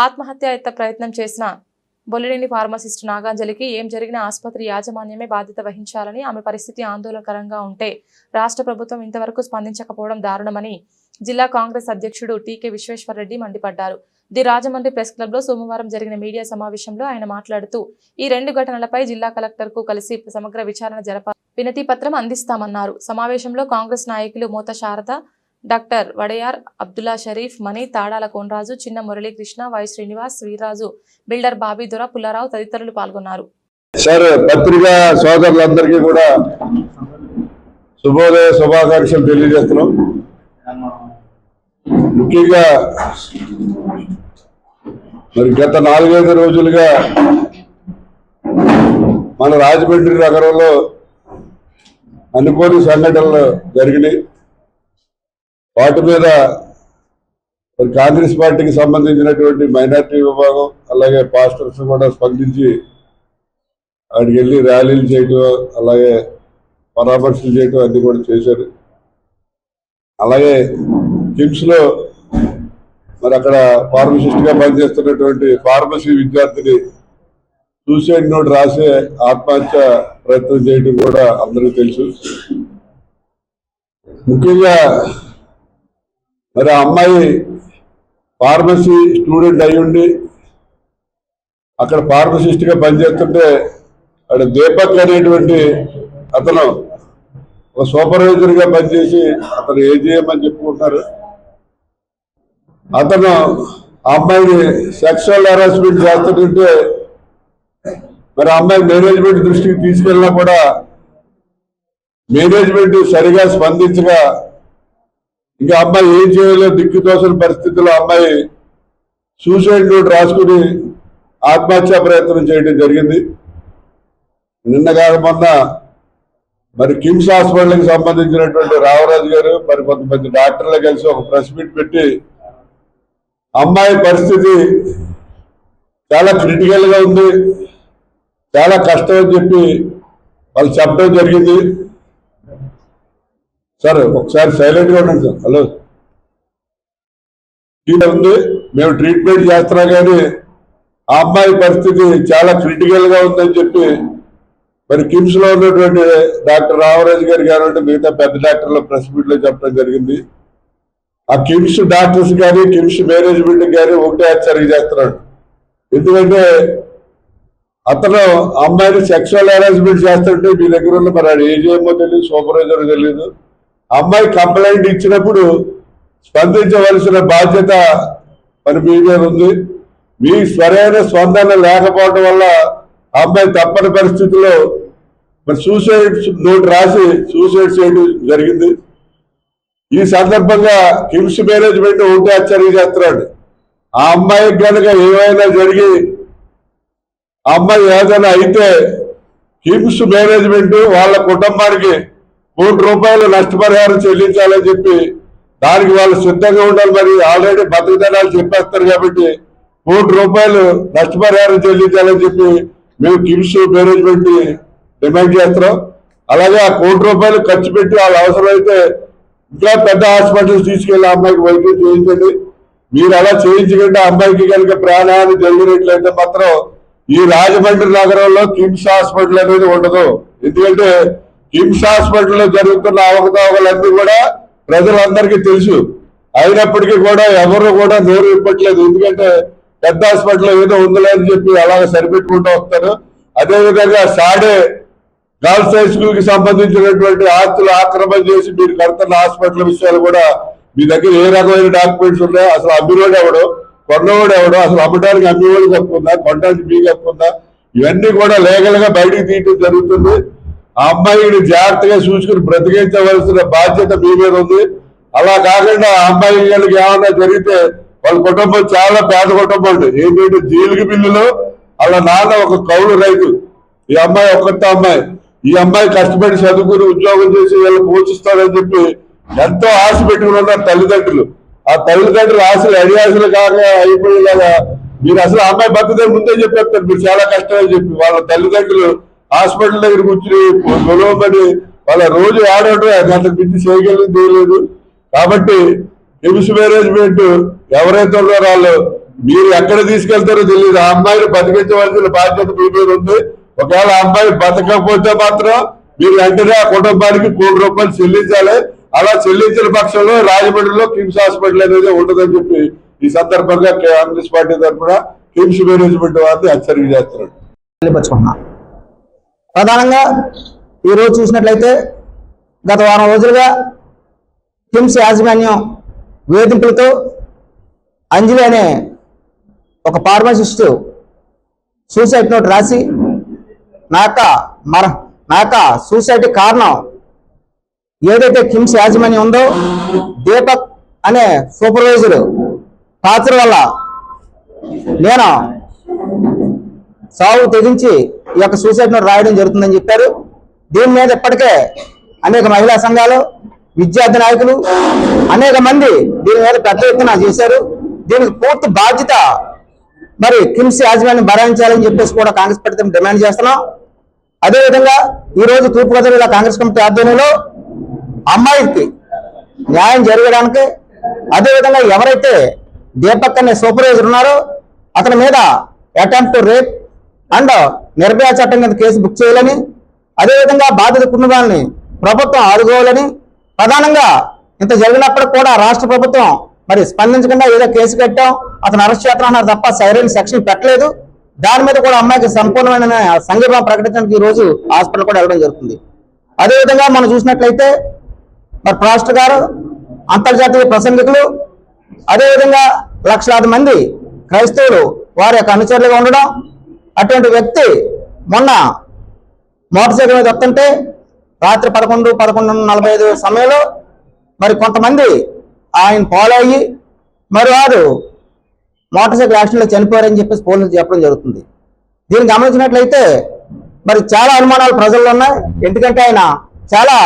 ఆత్మహత్యాయత్త ప్రయత్నం చేసిన బొల్లినేని ఫార్మసిస్ట్ నాగాంజలికి ఏం జరిగిన ఆసుపత్రి యాజమాన్యమే బాధ్యత వహించాలని ఆమె పరిస్థితి ఆందోళనకరంగా ఉంటే రాష్ట్ర ప్రభుత్వం ఇంతవరకు స్పందించకపోవడం దారుణమని జిల్లా కాంగ్రెస్ అధ్యక్షుడు టీకే విశ్వేశ్వరరెడ్డి మండిపడ్డారు. ది రాజమండ్రి ప్రెస్ క్లబ్లో సోమవారం జరిగిన మీడియా సమావేశంలో ఆయన మాట్లాడుతూ ఈ రెండు ఘటనలపై జిల్లా కలెక్టర్కు కలిసి సమగ్ర విచారణ జరప వినతి పత్రం అందిస్తామన్నారు. సమావేశంలో కాంగ్రెస్ నాయకులు Motha Sharada doctor Vadayar Abdullah Sharif Mani Tadala Konaraju Chinna Muralikrishna Y Srinivas Sriraju builder బాబీదుర Pullarao తదితరులు పాల్గొన్నారు. సార్ పత్రికా సోదరులందరికీ కూడా శుభోదయ శుభాకాంక్షలు తెలియజేస్తున్నాం. ముఖ్యంగా మరి గత నాలుగైదు రోజులుగా మన రాజమండ్రి నగరంలో అనుకోని సంఘటనలు జరిగినాయి. వాటి మీద మరి కాంగ్రెస్ పార్టీకి సంబంధించినటువంటి మైనార్టీ విభాగం అలాగే పాస్టర్స్ కూడా స్పందించి అక్కడికి వెళ్ళి ర్యాలీలు చేయటం అలాగే పరామర్శలు చేయటం అన్ని కూడా చేశారు. అలాగే కిమ్స్లో మరి అక్కడ ఫార్మసిస్ట్గా పనిచేస్తున్నటువంటి ఫార్మసీ విద్యార్థిని సూసైడ్ నోట్ రాసే ఆత్మహత్య ప్రయత్నం చేయడం కూడా అందరికీ తెలుసు. ముఖ్యంగా మరి ఆ అమ్మాయి ఫార్మసీ స్టూడెంట్ అయి ఉండి అక్కడ ఫార్మసిస్ట్గా పనిచేస్తుంటే అక్కడ దీపక్ అనేటువంటి అతను ఒక సూపర్వైజర్గా పనిచేసి అతను ఏజీఎం అని చెప్పుకుంటున్నారు. అతను ఆ అమ్మాయిని సెక్షువల్ హెరాస్మెంట్ చేస్తుంటే మరి అమ్మాయి మేనేజ్మెంట్ దృష్టికి తీసుకెళ్ళినా కూడా మేనేజ్మెంట్ సరిగా స్పందించగా ఇంకా అమ్మాయి ఏం చేయలేదు దిక్కుతోసిన పరిస్థితుల్లో అమ్మాయి సూసైడ్ నోట్ రాసుకుని ఆత్మహత్యా ప్రయత్నం చేయడం జరిగింది. నిన్న కాక మొన్న మరి కిమ్స్ హాస్పిటల్కి సంబంధించినటువంటి రావరాజు గారు మరి కొంతమంది డాక్టర్లు కలిసి ఒక ప్రెస్ మీట్ పెట్టి అమ్మాయి పరిస్థితి చాలా క్రిటికల్గా ఉంది చాలా కష్టం అని చెప్పి వాళ్ళు చెప్పడం జరిగింది. సార్ ఒకసారి సైలెంట్గా ఉండండి సార్. హలో. ఈయన ఉంది మేము ట్రీట్మెంట్ చేస్తున్నాం కానీ ఆ అమ్మాయి పరిస్థితి చాలా క్రిటికల్గా ఉందని చెప్పి మరి కిమ్స్లో ఉన్నటువంటి డాక్టర్ రామరాజు గారు కానివ్వండి మిగతా పెద్ద డాక్టర్ల ప్రెస్ మీట్లో చెప్పడం జరిగింది. ఆ కిమ్స్ డాక్టర్స్ కానీ కిమ్స్ మేనేజ్మెంట్ కానీ ఒకటే హెచ్చరిక చేస్తున్నాడు. ఎందుకంటే అతను అమ్మాయిని సెక్షువల్ హెరాస్మెంట్ చేస్తుంటే మీ దగ్గర ఉన్న మరి ఆడు ఏజ్ ఏమో తెలియదు సూపర్వైజర్ తెలియదు. అమ్మాయి కంప్లైంట్ ఇచ్చినప్పుడు స్పందించవలసిన బాధ్యత మరి మీ మీద ఉంది. మీ సరైన స్పందన లేకపోవడం వల్ల అమ్మాయి తప్పని పరిస్థితుల్లో మరి సూసైడ్ నోట్ రాసి సూసైడ్ చేయడం జరిగింది. ఈ సందర్భంగా కిమ్స్ మేనేజ్మెంట్ ఉంటే హెచ్చరిక చేస్తున్నాడు. ఆ అమ్మాయికి కనుక ఏమైనా జరిగి ఆ అమ్మాయి ఏదైనా అయితే కిమ్స్ మేనేజ్మెంట్ వాళ్ళ కుటుంబానికి కోటి రూపాయలు నష్టపరిహారం చెల్లించాలని చెప్పి దానికి వాళ్ళు సిద్ధంగా ఉండాలి మరి. ఆల్రెడీ బతుకుదనాలు చెప్పేస్తారు కాబట్టి కోటి రూపాయలు నష్టపరిహారం చెల్లించాలని చెప్పి మేము కిమ్స్ మేనేజ్మెంట్ డిమాండ్ చేస్తున్నాం. అలాగే ఆ కోటి రూపాయలు ఖర్చు పెట్టి వాళ్ళ అవసరమైతే ఇంకా పెద్ద హాస్పిటల్స్ తీసుకెళ్ళి అమ్మాయికి వైద్యం చేయించండి. మీరు అలా చేయించకుండా ఆ అమ్మాయికి కనుక ప్రాణాన్ని జరిగినట్లయితే మాత్రం ఈ రాజమండ్రి నగరంలో కిమ్స్ హాస్పిటల్ అనేది ఉండదు. ఎందుకంటే కిమ్స్ హాస్పిటల్లో జరుగుతున్న అవకతవకలన్నీ కూడా ప్రజలందరికీ తెలుసు. అయినప్పటికీ కూడా ఎవరు కూడా నోరు ఇప్పట్లేదు ఎందుకంటే పెద్ద హాస్పిటల్ ఏదో ఉందిలే అని చెప్పి అలాగ సరిపెట్టుకుంటూ వస్తారు. అదేవిధంగా సాడే గర్ల్స్ హై స్కూల్కి సంబంధించినటువంటి ఆస్తులు ఆక్రమణ చేసి మీరు కడుతున్న హాస్పిటల్ విషయాలు కూడా మీ దగ్గర ఏ రకమైన డాక్యుమెంట్స్ ఉన్నాయో అసలు అమ్మినోడు ఎవడు? కొన్నవాడు ఎవడు? అసలు అమ్మడానికి అమ్మివాడు తప్పుందా కొనడానికి మీకు తప్పుందా ఇవన్నీ కూడా లీగల్గా బయటికి తీయటం జరుగుతుంది. ఆ అమ్మాయిని జాగ్రత్తగా చూసుకుని బ్రతికించవలసిన బాధ్యత మీ మీద ఉంది. అలా కాకుండా ఆ అమ్మాయి వాళ్ళకి ఏమన్నా జరిగితే వాళ్ళ కుటుంబం చాలా పేద కుటుంబం అండి. ఏంటంటే జీలికి బిల్లులో వాళ్ళ నాన్న ఒక కౌలు రైతు. ఈ అమ్మాయి ఒక్కొక్క అమ్మాయి. ఈ అమ్మాయి కష్టపడి చదువుకుని ఉద్యోగం చేసి వీళ్ళు పోషిస్తారని చెప్పి ఎంతో ఆశ పెట్టుకుని ఉన్నారు తల్లిదండ్రులు. ఆ తల్లిదండ్రులు ఆశలు అడియాశలు కాక అయిపోయేలాగా మీరు అసలు అమ్మాయి బతుకుదే ముందే చెప్పేస్తారు. మీరు చాలా కష్టమని చెప్పి వాళ్ళ తల్లిదండ్రులు హాస్పిటల్ దగ్గర కూర్చుని గొలవమని వాళ్ళ రోజు ఆడటం అంతకు మించి చేయగలిగి తెలియలేదు కాబట్టి కిమ్స్ మేనేజ్మెంట్ ఎవరైతే ఉన్నారో వాళ్ళు మీరు ఎక్కడ తీసుకెళ్తారో తెలియదు ఆ అమ్మాయిని బతికించవలసిన బాధ్యత మీ మీద ఉంది. ఒకవేళ ఆ అమ్మాయి బతకపోతే మాత్రం మీరు వెంటనే ఆ కుటుంబానికి కోటి రూపాయలు చెల్లించాలి. అలా చెల్లించిన పక్షంలో రాజమండ్రిలో కిమ్స్ హాస్పిటల్ అనేది ఉండదని చెప్పి ఈ సందర్భంగా కాంగ్రెస్ పార్టీ తరఫున కిమ్స్ మేనేజ్మెంట్ వారిని హెచ్చరిక చేస్తున్నారు ప్రధానంగా ఈరోజు చూసినట్లయితే గత వారం రోజులుగా కిమ్స్ యాజమాన్యం వేధింపులతో అంజలి అనే ఒక ఫార్మసిస్టు సూసైడ్ నోట్ రాసి నాక మర నాక సూసైడ్ కారణం ఏదైతే కిమ్స్ యాజమాన్యం ఉందో దీపక్ అనే సూపర్వైజర్ టార్చర్ వల్ల నేను సాగు తెగించి ఈ యొక్క సూసైడ్ నోట్ రాయడం జరుగుతుందని చెప్పారు. దీని మీద ఇప్పటికే అనేక మహిళా సంఘాలు విద్యార్థి నాయకులు అనేక మంది దీని మీద పెద్ద ఎత్తున చేశారు. దీనికి పూర్తి బాధ్యత మరి కిమ్స్ యాజమాన్యం భరాయించాలని చెప్పేసి కూడా కాంగ్రెస్ పార్టీ డిమాండ్ చేస్తున్నాం. అదేవిధంగా ఈరోజు తూర్పుగోదావరి జిల్లా కాంగ్రెస్ కమిటీ ఆధ్వర్యంలో అమ్మాయికి న్యాయం జరగడానికి అదేవిధంగా ఎవరైతే దీపక్ అనే సూపర్వైజర్ ఉన్నారో అతని మీద అటెంప్ట్ రేప్ అండ్ నిర్భయ చట్టం కింద కేసు బుక్ చేయాలని అదేవిధంగా బాధిత కుటుంబాలని ప్రభుత్వం ఆదుకోవాలని ప్రధానంగా ఇంత జరిగినప్పటికి కూడా రాష్ట్ర ప్రభుత్వం మరి స్పందించకుండా ఏదో కేసు కట్టాం అతను అరెస్ట్ చేస్తున్నారు తప్ప సైరన్ సెక్షన్ పెట్టలేదు. దాని మీద కూడా అమ్మాయికి సంపూర్ణమైన సంఘీభావం ప్రకటించడానికి ఈ రోజు హాస్పిటల్ కూడా వెళ్ళడం జరుగుతుంది. అదేవిధంగా మనం చూసినట్లయితే మరి రాష్ట్ర గారు అంతర్జాతీయ ప్రసంగికులు అదేవిధంగా లక్షలాది మంది క్రైస్తవులు వారి యొక్క అనుచరులుగా ఉండడం అటువంటి వ్యక్తి మొన్న మోటార్ సైకిల్ మీద వస్తుంటే రాత్రి పదకొండు పదకొండు నలభై ఐదు సమయంలో మరి కొంతమంది ఆయన ఫాలో అయ్యి మరి వారు మోటార్ సైకిల్ యాక్సిడెంట్లో చనిపోయారని చెప్పేసి పోలీసులు చెప్పడం జరుగుతుంది. దీన్ని గమనించినట్లయితే మరి చాలా అనుమానాలు ప్రజల్లో ఉన్నాయి. ఎందుకంటే ఆయన చాలా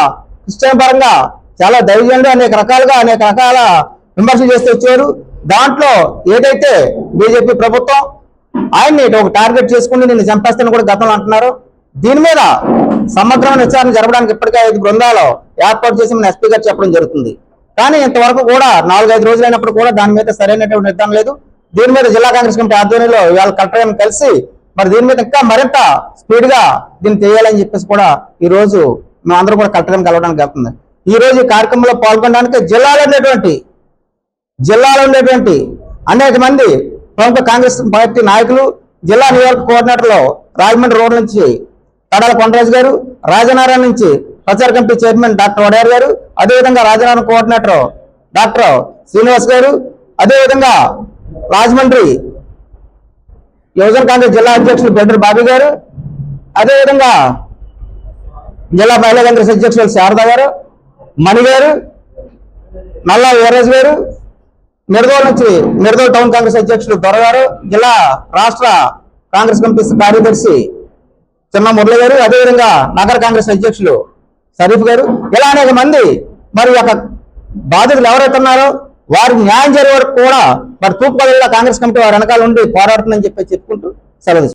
క్రిస్టియన్ పరంగా చాలా దైవజనుడు అనేక రకాలుగా అనేక రకాల విమర్శలు చేస్తూ వచ్చారు. దాంట్లో ఏదైతే బీజేపీ ప్రభుత్వం ఆయన్ని ఒక టార్గెట్ చేసుకుని నిన్ను చంపేస్తాను కూడా గతంలో అంటున్నారు. దీని మీద సమగ్రమైన విచారణ జరపడానికి ఇప్పటికే ఐదు బృందాలు ఏర్పాటు చేసి మన ఎస్పీ గారు చెప్పడం జరుగుతుంది. కానీ ఇంతవరకు కూడా నాలుగైదు రోజులు అయినప్పుడు కూడా దాని మీద సరైనటువంటి నిర్ధారణ లేదు. దీని మీద జిల్లా కాంగ్రెస్ కమిటీ ఆధ్వర్యంలో ఇవాళ కలెక్టర్ గారిని కలిసి మరి దీని మీద ఇంకా మరింత స్పీడ్గా దీన్ని చేయాలని చెప్పేసి కూడా ఈ రోజు మేము అందరూ కూడా కలెక్టర్ గారిని కలవడానికి వెళ్తుంది. ఈ రోజు ఈ కార్యక్రమంలో పాల్గొనడానికి జిల్లాలో ఉండేటువంటి జిల్లాలో ఉండేటువంటి అనేక మంది ప్రముఖ కాంగ్రెస్ పార్టీ నాయకులు జిల్లా నియోజక కోఆర్డినేటర్లో రాజమండ్రి రోడ్ నుంచి కడాల కొండరాజు గారు రాజనారాయణ నుంచి ప్రచార కమిటీ చైర్మన్ డాక్టర్ వడయారు గారు అదేవిధంగా రాజనారాయణ కోఆర్డినేటర్ డాక్టర్ శ్రీనివాస్ గారు అదేవిధంగా రాజమండ్రి యువజన కాంగ్రెస్ జిల్లా అధ్యక్షులు బెడ్ర బాబీ గారు అదేవిధంగా జిల్లా మహిళా కాంగ్రెస్ అధ్యక్షులు శారద గారు మణి గారు నల్లా వీర్రాజు గారు నిర్దోల్ నుంచి మిరదోల్ టౌన్ కాంగ్రెస్ అధ్యక్షులు దొరగారు జిల్లా రాష్ట్ర కాంగ్రెస్ కమిటీ కార్యదర్శి చిన్న మురళి గారు అదేవిధంగా నగర కాంగ్రెస్ అధ్యక్షులు షరీఫ్ గారు. ఇలా అనేక మంది మరి ఒక బాధితులు ఎవరైతే ఉన్నారో వారికి న్యాయం జరిగే వరకు కూడా మరి తూర్పు కాంగ్రెస్ కమిటీ వారి వెనకాల ఉండి పోరాడుతుందని చెప్పి చెప్పుకుంటూ సెలవు